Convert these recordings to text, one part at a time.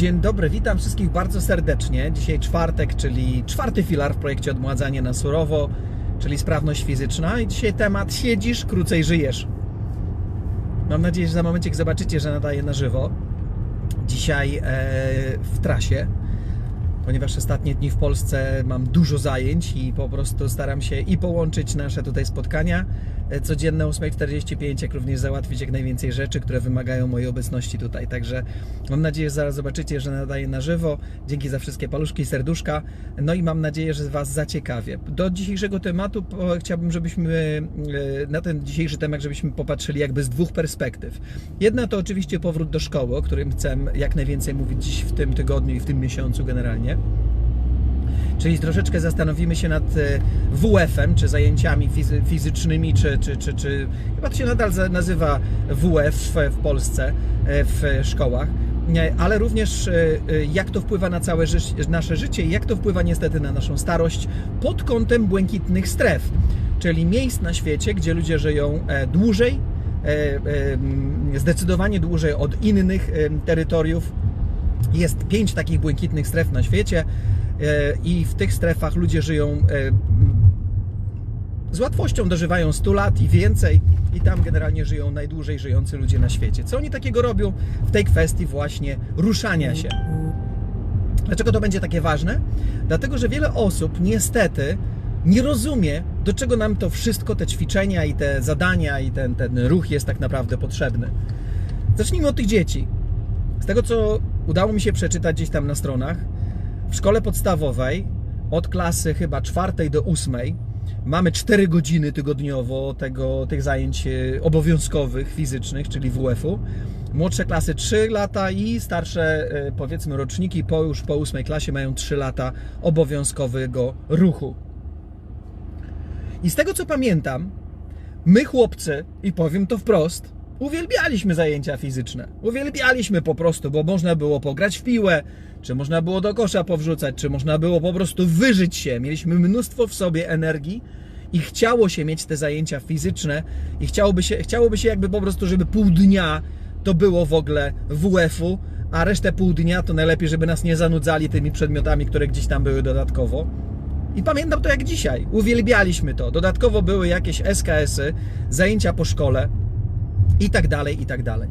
Dzień dobry, witam wszystkich bardzo serdecznie. Dzisiaj czwartek, czyli czwarty filar w projekcie Odmładzanie na surowo, czyli sprawność fizyczna. I dzisiaj temat siedzisz, krócej żyjesz. Mam nadzieję, że za momencik zobaczycie, że nadaję na żywo. Dzisiaj e, w trasie, ponieważ ostatnie dni w Polsce mam dużo zajęć i po prostu staram się i połączyć nasze tutaj spotkania e, codzienne 8.45, jak również załatwić jak najwięcej rzeczy, które wymagają mojej obecności tutaj. Także mam nadzieję, że zaraz zobaczycie, że nadaję na żywo. Dzięki za wszystkie paluszki i serduszka. No i mam nadzieję, że Was zaciekawię. Do dzisiejszego tematu chciałbym, żebyśmy e, na ten dzisiejszy temat, żebyśmy popatrzyli jakby z dwóch perspektyw. Jedna to oczywiście powrót do szkoły, o którym chcę jak najwięcej mówić dziś w tym tygodniu i w tym miesiącu generalnie. Czyli troszeczkę zastanowimy się nad e, WF-em, czy zajęciami fizy- fizycznymi, czy, czy, czy, czy chyba to się nadal nazywa WF w- Polsce, e, w szkołach, Nie, ale również e, e, jak to wpływa na całe ży- nasze życie i jak to wpływa niestety na naszą starość pod kątem błękitnych stref, czyli miejsc na świecie, gdzie ludzie żyją e, dłużej, e, e, zdecydowanie dłużej od innych e, terytoriów, jest pięć takich błękitnych stref na świecie e, i w tych strefach ludzie żyją e, z łatwością dożywają 100 lat i więcej i tam generalnie żyją najdłużej żyjący ludzie na świecie. Co oni takiego robią w tej kwestii właśnie ruszania się? Dlaczego to będzie takie ważne? Dlatego, że wiele osób niestety nie rozumie, do czego nam to wszystko, te ćwiczenia i te zadania i ten, ten ruch jest tak naprawdę potrzebny. Zacznijmy od tych dzieci. Z tego, co udało mi się przeczytać gdzieś tam na stronach, w szkole podstawowej od klasy chyba czwartej do ósmej mamy 4 godziny tygodniowo tego, tych zajęć e, obowiązkowych, fizycznych, czyli WF-u. Młodsze klasy 3 lata i starsze e, powiedzmy roczniki po już po ósmej klasie mają 3 lata obowiązkowego ruchu. I z tego co pamiętam, my chłopcy, i powiem to wprost, uwielbialiśmy zajęcia fizyczne. Uwielbialiśmy po prostu, bo można było pograć w piłę, czy można było do kosza powrzucać, czy można było po prostu wyżyć się. Mieliśmy mnóstwo w sobie energii i chciało się mieć te zajęcia fizyczne i chciałoby się, chciałoby się jakby po prostu, żeby pół dnia to było w ogóle WF-u, a resztę pół dnia to najlepiej, żeby nas nie zanudzali tymi przedmiotami, które gdzieś tam były dodatkowo. I pamiętam to jak dzisiaj. Uwielbialiśmy to. Dodatkowo były jakieś SKS-y, zajęcia po szkole i tak dalej, i tak dalej.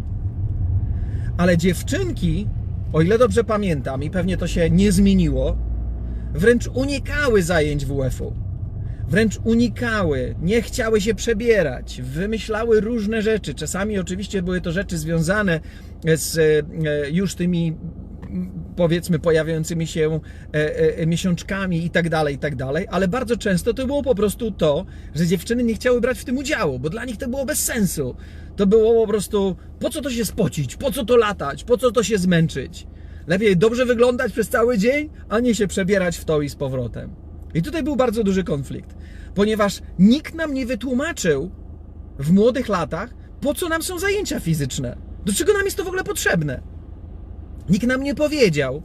Ale dziewczynki, o ile dobrze pamiętam, i pewnie to się nie zmieniło, wręcz unikały zajęć WF-u. Wręcz unikały, nie chciały się przebierać, wymyślały różne rzeczy. Czasami oczywiście były to rzeczy związane z e, już tymi powiedzmy pojawiającymi się e, e, miesiączkami i tak dalej, i tak dalej, ale bardzo często to było po prostu to, że dziewczyny nie chciały brać w tym udziału, bo dla nich to było bez sensu. To było po prostu, po co to się spocić, po co to latać, po co to się zmęczyć. Lepiej dobrze wyglądać przez cały dzień, a nie się przebierać w to i z powrotem. I tutaj był bardzo duży konflikt, ponieważ nikt nam nie wytłumaczył w młodych latach, po co nam są zajęcia fizyczne, do czego nam jest to w ogóle potrzebne. Nikt nam nie powiedział,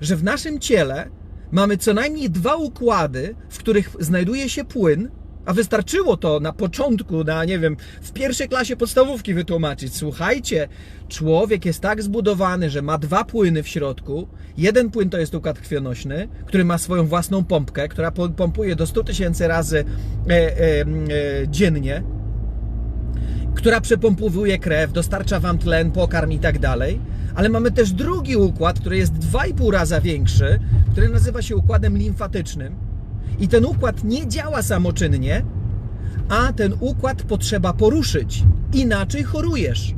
że w naszym ciele mamy co najmniej dwa układy, w których znajduje się płyn, a wystarczyło to na początku, na nie wiem, w pierwszej klasie podstawówki wytłumaczyć. Słuchajcie, człowiek jest tak zbudowany, że ma dwa płyny w środku. Jeden płyn to jest układ krwionośny, który ma swoją własną pompkę, która po- pompuje do 100 tysięcy razy e, e, e, dziennie która przepompowuje krew, dostarcza wam tlen, pokarm i tak dalej. Ale mamy też drugi układ, który jest 2,5 raza większy, który nazywa się układem limfatycznym. I ten układ nie działa samoczynnie, a ten układ potrzeba poruszyć. Inaczej chorujesz,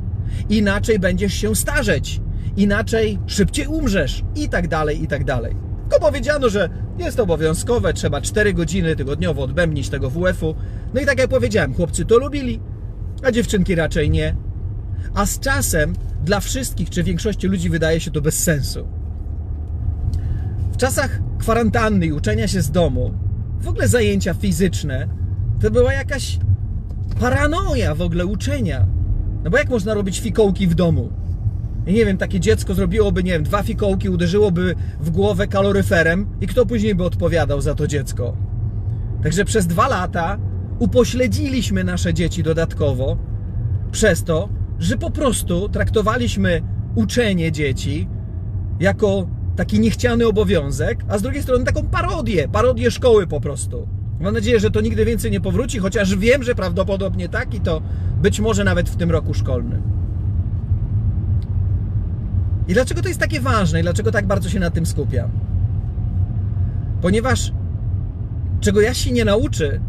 inaczej będziesz się starzeć, inaczej szybciej umrzesz i tak dalej, i tak dalej. Tylko powiedziano, że jest obowiązkowe, trzeba 4 godziny tygodniowo odbębnić tego WF-u. No i tak jak powiedziałem, chłopcy to lubili, a dziewczynki raczej nie. A z czasem dla wszystkich czy większości ludzi wydaje się to bez sensu. W czasach kwarantanny i uczenia się z domu, w ogóle zajęcia fizyczne, to była jakaś paranoja w ogóle uczenia. No bo jak można robić fikołki w domu? I nie wiem, takie dziecko zrobiłoby, nie wiem, dwa fikołki, uderzyłoby w głowę kaloryferem i kto później by odpowiadał za to dziecko? Także przez dwa lata upośledziliśmy nasze dzieci dodatkowo przez to, że po prostu traktowaliśmy uczenie dzieci jako taki niechciany obowiązek, a z drugiej strony taką parodię, parodię szkoły po prostu. Mam nadzieję, że to nigdy więcej nie powróci, chociaż wiem, że prawdopodobnie tak i to być może nawet w tym roku szkolnym. I dlaczego to jest takie ważne i dlaczego tak bardzo się na tym skupiam? Ponieważ czego Jaś się nie nauczy,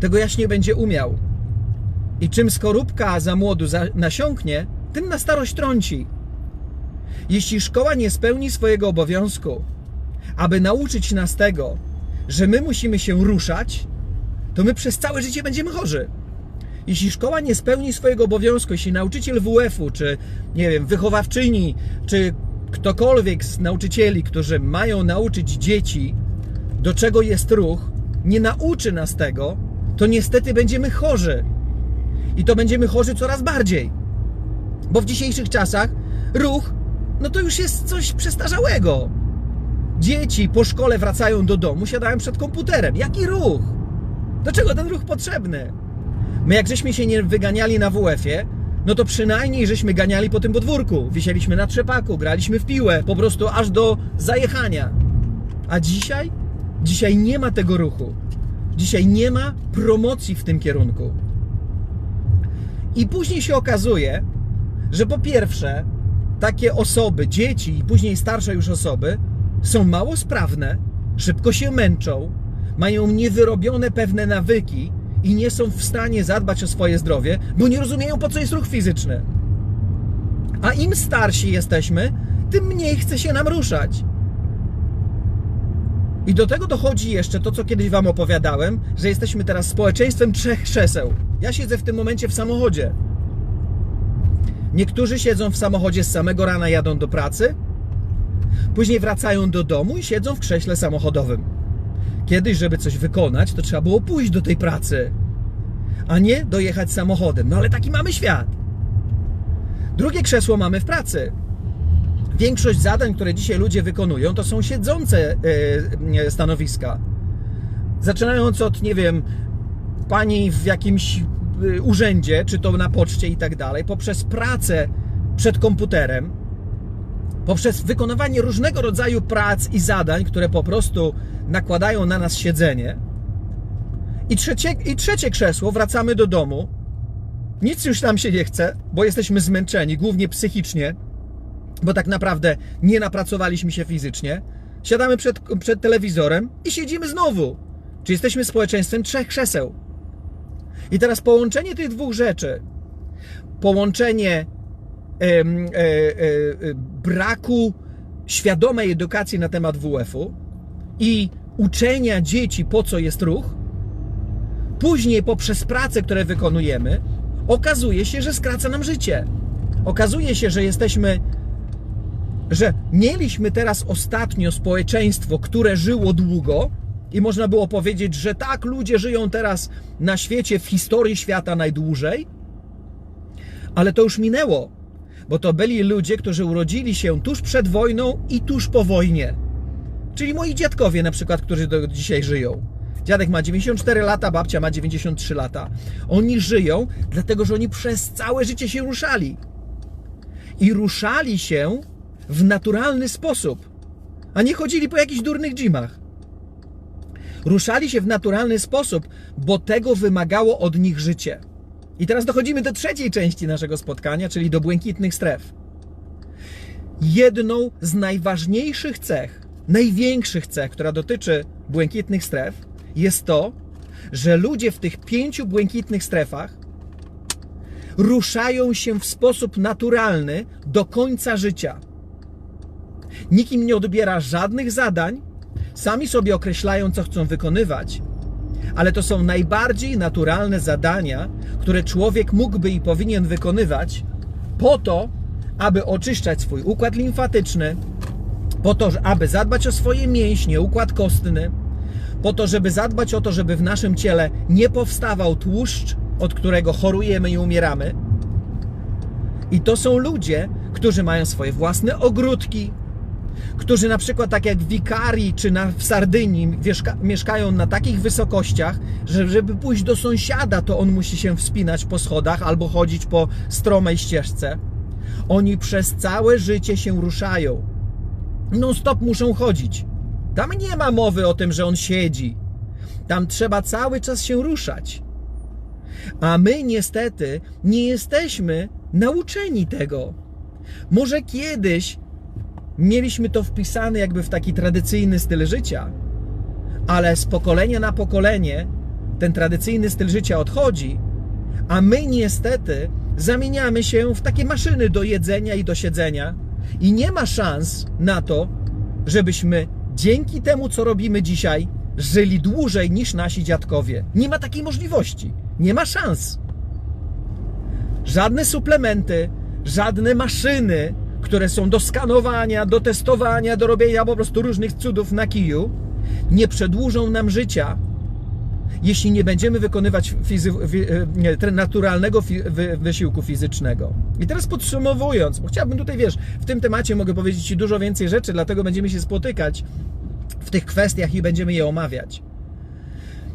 tego Jaś nie będzie umiał. I czym skorupka za młodu nasiąknie, tym na starość trąci. Jeśli szkoła nie spełni swojego obowiązku, aby nauczyć nas tego, że my musimy się ruszać, to my przez całe życie będziemy chorzy. Jeśli szkoła nie spełni swojego obowiązku, jeśli nauczyciel WF-u, czy nie wiem, wychowawczyni, czy ktokolwiek z nauczycieli, którzy mają nauczyć dzieci, do czego jest ruch, nie nauczy nas tego, to niestety będziemy chorzy. I to będziemy chorzy coraz bardziej. Bo w dzisiejszych czasach ruch, no to już jest coś przestarzałego. Dzieci po szkole wracają do domu, siadają przed komputerem. Jaki ruch? Do czego ten ruch potrzebny? My jak żeśmy się nie wyganiali na WF-ie, no to przynajmniej żeśmy ganiali po tym podwórku. Wisieliśmy na trzepaku, graliśmy w piłę, po prostu aż do zajechania. A dzisiaj? Dzisiaj nie ma tego ruchu. Dzisiaj nie ma promocji w tym kierunku. I później się okazuje, że po pierwsze, takie osoby, dzieci i później starsze już osoby, są mało sprawne, szybko się męczą, mają niewyrobione pewne nawyki i nie są w stanie zadbać o swoje zdrowie, bo nie rozumieją, po co jest ruch fizyczny. A im starsi jesteśmy, tym mniej chce się nam ruszać. I do tego dochodzi jeszcze to, co kiedyś Wam opowiadałem, że jesteśmy teraz społeczeństwem trzech krzeseł. Ja siedzę w tym momencie w samochodzie. Niektórzy siedzą w samochodzie z samego rana, jadą do pracy, później wracają do domu i siedzą w krześle samochodowym. Kiedyś, żeby coś wykonać, to trzeba było pójść do tej pracy, a nie dojechać samochodem. No ale taki mamy świat. Drugie krzesło mamy w pracy. Większość zadań, które dzisiaj ludzie wykonują, to są siedzące e, stanowiska. Zaczynając od, nie wiem, pani w jakimś e, urzędzie, czy to na poczcie i tak dalej, poprzez pracę przed komputerem, poprzez wykonywanie różnego rodzaju prac i zadań, które po prostu nakładają na nas siedzenie. I trzecie, I trzecie krzesło, wracamy do domu. Nic już nam się nie chce, bo jesteśmy zmęczeni, głównie psychicznie, bo tak naprawdę nie napracowaliśmy się fizycznie. Siadamy przed, przed telewizorem i siedzimy znowu. Czy jesteśmy społeczeństwem trzech krzeseł. I teraz połączenie tych dwóch rzeczy, połączenie e, e, e, braku świadomej edukacji na temat WF-u i uczenia dzieci, po co jest ruch, później poprzez pracę, które wykonujemy, okazuje się, że skraca nam życie. Okazuje się, że jesteśmy, że mieliśmy teraz ostatnio społeczeństwo, które żyło długo, i można było powiedzieć, że tak, ludzie żyją teraz na świecie, w historii świata najdłużej, ale to już minęło, bo to byli ludzie, którzy urodzili się tuż przed wojną i tuż po wojnie. Czyli moi dziadkowie na przykład, którzy do dzisiaj żyją. Dziadek ma 94 lata, babcia ma 93 lata. Oni żyją, dlatego że oni przez całe życie się ruszali. I ruszali się w naturalny sposób, a nie chodzili po jakichś durnych dżimach. Ruszali się w naturalny sposób, bo tego wymagało od nich życie. I teraz dochodzimy do trzeciej części naszego spotkania, czyli do błękitnych stref. Jedną z najważniejszych cech, największych cech, która dotyczy błękitnych stref, jest to, że ludzie w tych pięciu błękitnych strefach ruszają się w sposób naturalny do końca życia. Nikt im nie odbiera żadnych zadań, sami sobie określają, co chcą wykonywać, ale to są najbardziej naturalne zadania, które człowiek mógłby i powinien wykonywać po to, aby oczyszczać swój układ limfatyczny, po to, aby zadbać o swoje mięśnie, układ kostny, po to, żeby zadbać o to, żeby w naszym ciele nie powstawał tłuszcz, od którego chorujemy i umieramy. I to są ludzie, którzy mają swoje własne ogródki, którzy na przykład tak jak w Wikarii czy na, w Sardynii mieszka, mieszkają na takich wysokościach, że żeby pójść do sąsiada, to on musi się wspinać po schodach albo chodzić po stromej ścieżce. Oni przez całe życie się ruszają. non-stop muszą chodzić. Tam nie ma mowy o tym, że on siedzi. Tam trzeba cały czas się ruszać. A my niestety nie jesteśmy nauczeni tego. Może kiedyś mieliśmy to wpisane jakby w taki tradycyjny styl życia, ale z pokolenia na pokolenie ten tradycyjny styl życia odchodzi, a my niestety zamieniamy się w takie maszyny do jedzenia i do siedzenia i nie ma szans na to, żebyśmy dzięki temu, co robimy dzisiaj, żyli dłużej niż nasi dziadkowie. Nie ma takiej możliwości. Nie ma szans. Żadne suplementy, żadne maszyny, które są do skanowania, do testowania, do robienia po prostu różnych cudów na kiju, nie przedłużą nam życia, jeśli nie będziemy wykonywać e, naturalnego wysiłku fizycznego. I teraz podsumowując, bo chciałbym tutaj, wiesz, w tym temacie mogę powiedzieć Ci dużo więcej rzeczy, dlatego będziemy się spotykać w tych kwestiach i będziemy je omawiać.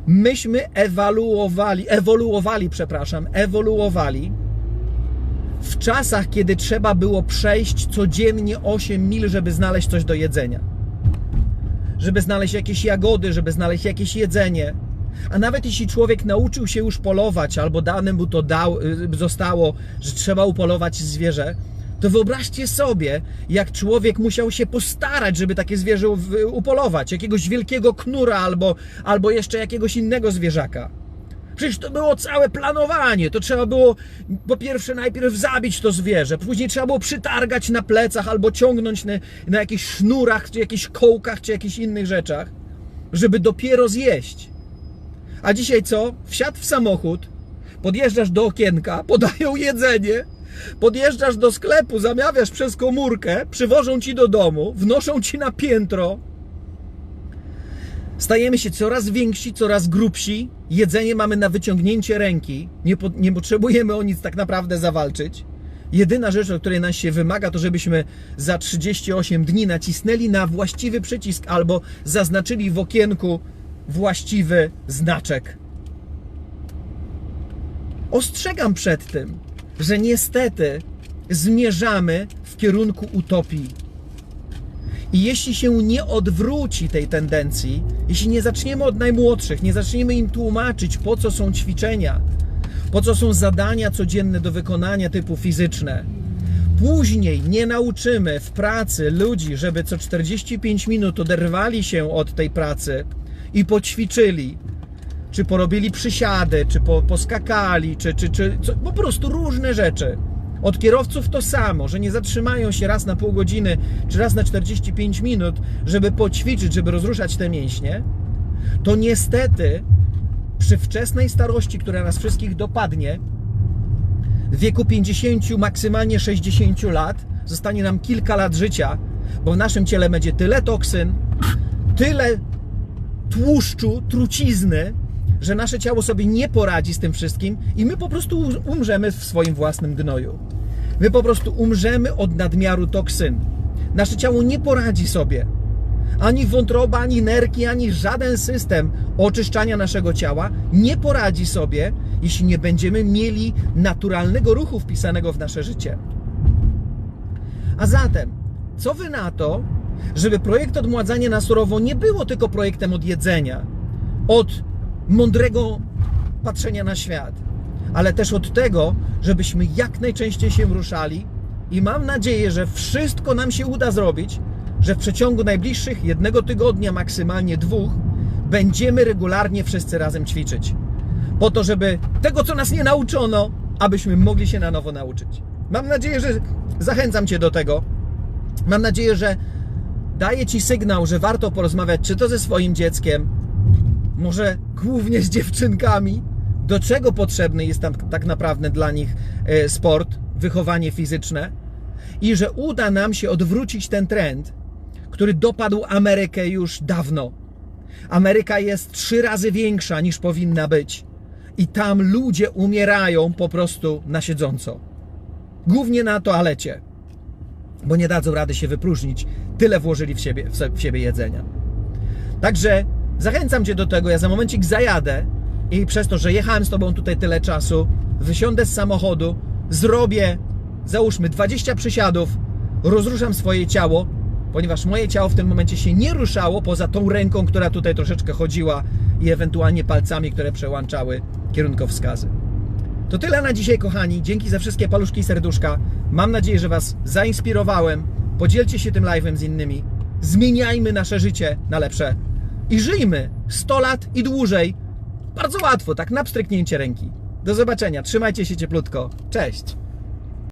Myśmy ewaluowali, ewoluowali, przepraszam, ewoluowali w czasach, kiedy trzeba było przejść codziennie 8 mil, żeby znaleźć coś do jedzenia. Żeby znaleźć jakieś jagody, żeby znaleźć jakieś jedzenie. A nawet jeśli człowiek nauczył się już polować, albo dane mu to dał, y, zostało, że trzeba upolować zwierzę, to wyobraźcie sobie, jak człowiek musiał się postarać, żeby takie zwierzę upolować, jakiegoś wielkiego knura albo, albo jeszcze jakiegoś innego zwierzaka. Przecież to było całe planowanie. To trzeba było po pierwsze najpierw zabić to zwierzę, później trzeba było przytargać na plecach albo ciągnąć na, na jakichś sznurach, czy jakichś kołkach, czy jakichś innych rzeczach, żeby dopiero zjeść. A dzisiaj co? Wsiadł w samochód, podjeżdżasz do okienka, podają jedzenie, podjeżdżasz do sklepu, zamawiasz przez komórkę, przywożą ci do domu, wnoszą ci na piętro. Stajemy się coraz więksi, coraz grubsi. Jedzenie mamy na wyciągnięcie ręki. Nie, po, nie potrzebujemy o nic tak naprawdę zawalczyć. Jedyna rzecz, o której nas się wymaga, to żebyśmy za 38 dni nacisnęli na właściwy przycisk albo zaznaczyli w okienku właściwy znaczek. Ostrzegam przed tym, że niestety zmierzamy w kierunku utopii. I jeśli się nie odwróci tej tendencji, jeśli nie zaczniemy od najmłodszych, nie zaczniemy im tłumaczyć, po co są ćwiczenia, po co są zadania codzienne do wykonania typu fizyczne, później nie nauczymy w pracy ludzi, żeby co 45 minut oderwali się od tej pracy i poćwiczyli, czy porobili przysiady, czy po, poskakali, czy, czy, czy co, po prostu różne rzeczy. Od kierowców to samo, że nie zatrzymają się raz na pół godziny, czy raz na 45 minut, żeby poćwiczyć, żeby rozruszać te mięśnie, to niestety przy wczesnej starości, która nas wszystkich dopadnie, w wieku 50, maksymalnie 60 lat, zostanie nam kilka lat życia, bo w naszym ciele będzie tyle toksyn, tyle tłuszczu, trucizny, że nasze ciało sobie nie poradzi z tym wszystkim i my po prostu umrzemy w swoim własnym gnoju. My po prostu umrzemy od nadmiaru toksyn. Nasze ciało nie poradzi sobie. Ani wątroba, ani nerki, ani żaden system oczyszczania naszego ciała nie poradzi sobie, jeśli nie będziemy mieli naturalnego ruchu wpisanego w nasze życie. A zatem, co wy na to, żeby projekt odmładzania na surowo nie było tylko projektem od jedzenia, od mądrego patrzenia na świat, ale też od tego, żebyśmy jak najczęściej się ruszali i mam nadzieję, że wszystko nam się uda zrobić, że w przeciągu najbliższych jednego tygodnia, maksymalnie dwóch, będziemy regularnie wszyscy razem ćwiczyć. Po to, żeby tego, co nas nie nauczono, abyśmy mogli się na nowo nauczyć. Mam nadzieję, że zachęcam Cię do tego. Mam nadzieję, że daję Ci sygnał, że warto porozmawiać, czy to ze swoim dzieckiem, może głównie z dziewczynkami, do czego potrzebny jest tam tak naprawdę dla nich e, sport, wychowanie fizyczne i że uda nam się odwrócić ten trend, który dopadł Amerykę już dawno. Ameryka jest trzy razy większa niż powinna być i tam ludzie umierają po prostu na siedząco. Głównie na toalecie, bo nie dadzą rady się wypróżnić. Tyle włożyli w siebie, w siebie jedzenia. Także zachęcam Cię do tego. Ja za momencik zajadę i przez to, że jechałem z Tobą tutaj tyle czasu, wysiądę z samochodu, zrobię, załóżmy, 20 przysiadów, rozruszam swoje ciało ponieważ moje ciało w tym momencie się nie ruszało poza tą ręką, która tutaj troszeczkę chodziła i ewentualnie palcami, które przełączały kierunkowskazy. To tyle na dzisiaj, kochani. Dzięki za wszystkie paluszki i serduszka. Mam nadzieję, że Was zainspirowałem. Podzielcie się tym live'em z innymi. Zmieniajmy nasze życie na lepsze. I żyjmy 100 lat i dłużej. Bardzo łatwo, tak na pstryknięcie ręki. Do zobaczenia. Trzymajcie się cieplutko. Cześć.